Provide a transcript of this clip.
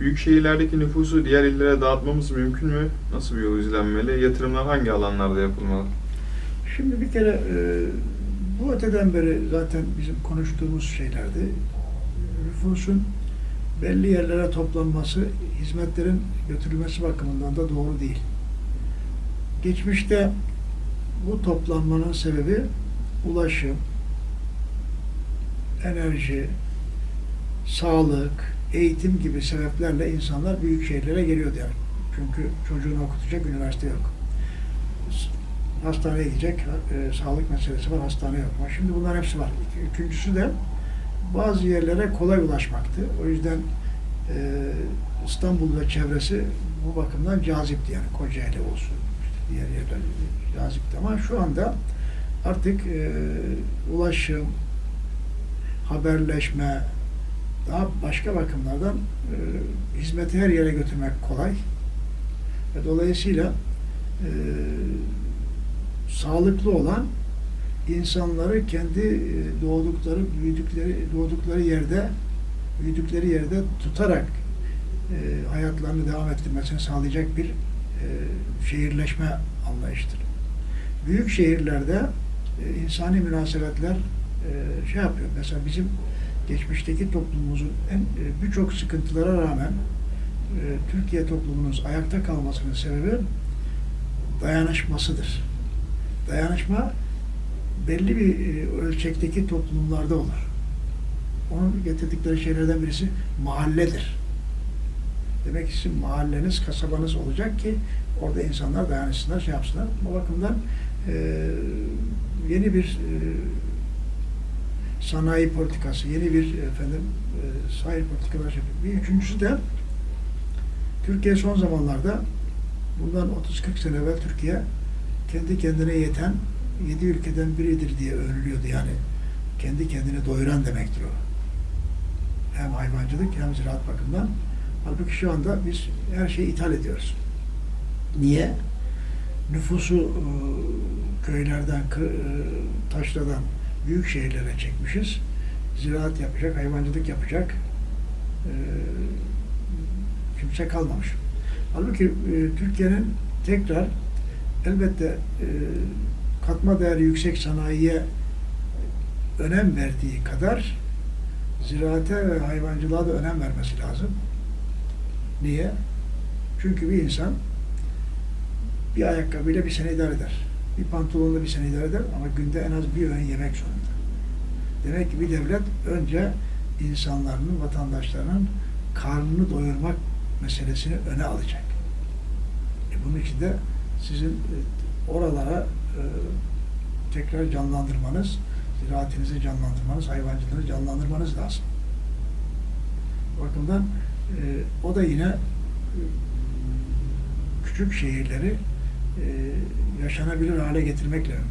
Büyük şehirlerdeki nüfusu diğer illere dağıtmamız mümkün mü? Nasıl bir yol izlenmeli? Yatırımlar hangi alanlarda yapılmalı? Şimdi bir kere e, bu öteden beri zaten bizim konuştuğumuz şeylerdi. Nüfusun belli yerlere toplanması, hizmetlerin götürülmesi bakımından da doğru değil. Geçmişte bu toplanmanın sebebi ulaşım, enerji, sağlık, eğitim gibi sebeplerle insanlar büyük şehirlere geliyordu yani. Çünkü çocuğunu okutacak üniversite yok. Hastaneye gidecek, e, sağlık meselesi var, hastane yok. Ama şimdi bunların hepsi var. Üçüncüsü de bazı yerlere kolay ulaşmaktı. O yüzden e, İstanbul ve çevresi bu bakımdan cazipti yani Kocaeli olsun, işte diğer yerler cazipti. Ama şu anda artık e, ulaşım, haberleşme, daha başka bakımlardan e, hizmeti her yere götürmek kolay. Ve dolayısıyla e, sağlıklı olan insanları kendi e, doğdukları, büyüdükleri, doğdukları yerde, büyüdükleri yerde tutarak e, hayatlarını devam ettirmesini sağlayacak bir e, şehirleşme anlayışıdır. Büyük şehirlerde e, insani münasebetler e, şey yapıyor. Mesela bizim geçmişteki toplumumuzun en e, birçok sıkıntılara rağmen e, Türkiye toplumunun ayakta kalmasının sebebi dayanışmasıdır. Dayanışma belli bir e, ölçekteki toplumlarda olur. Onun getirdikleri şeylerden birisi mahalledir. Demek ki sizin mahalleniz, kasabanız olacak ki orada insanlar dayanışsınlar, şey yapsınlar. Bu bakımdan yeni bir sanayi politikası, yeni bir efendim e, sahil politikalar şey. Bir üçüncüsü de Türkiye son zamanlarda bundan 30-40 sene evvel Türkiye kendi kendine yeten yedi ülkeden biridir diye övülüyordu yani. Kendi kendine doyuran demektir o. Hem hayvancılık hem ziraat bakımından. Halbuki şu anda biz her şeyi ithal ediyoruz. Niye? Nüfusu e, köylerden, kı- e, taşradan büyük şehirlere çekmişiz. Ziraat yapacak, hayvancılık yapacak e, kimse kalmamış. Halbuki e, Türkiye'nin tekrar elbette e, katma değeri yüksek sanayiye önem verdiği kadar ziraate ve hayvancılığa da önem vermesi lazım. Niye? Çünkü bir insan bir ayakkabıyla bir sene idare eder. Bir pantolonla bir sene idare eder ama günde en az bir öğün yemek zorunda. Demek ki bir devlet önce insanların, vatandaşlarının karnını doyurmak meselesini öne alacak. E bunun için de sizin e, oralara e, tekrar canlandırmanız, ziraatinizi canlandırmanız, hayvancılığını canlandırmanız lazım. Bu bakımdan e, o da yine küçük şehirleri yaşanabilir hale getirmekle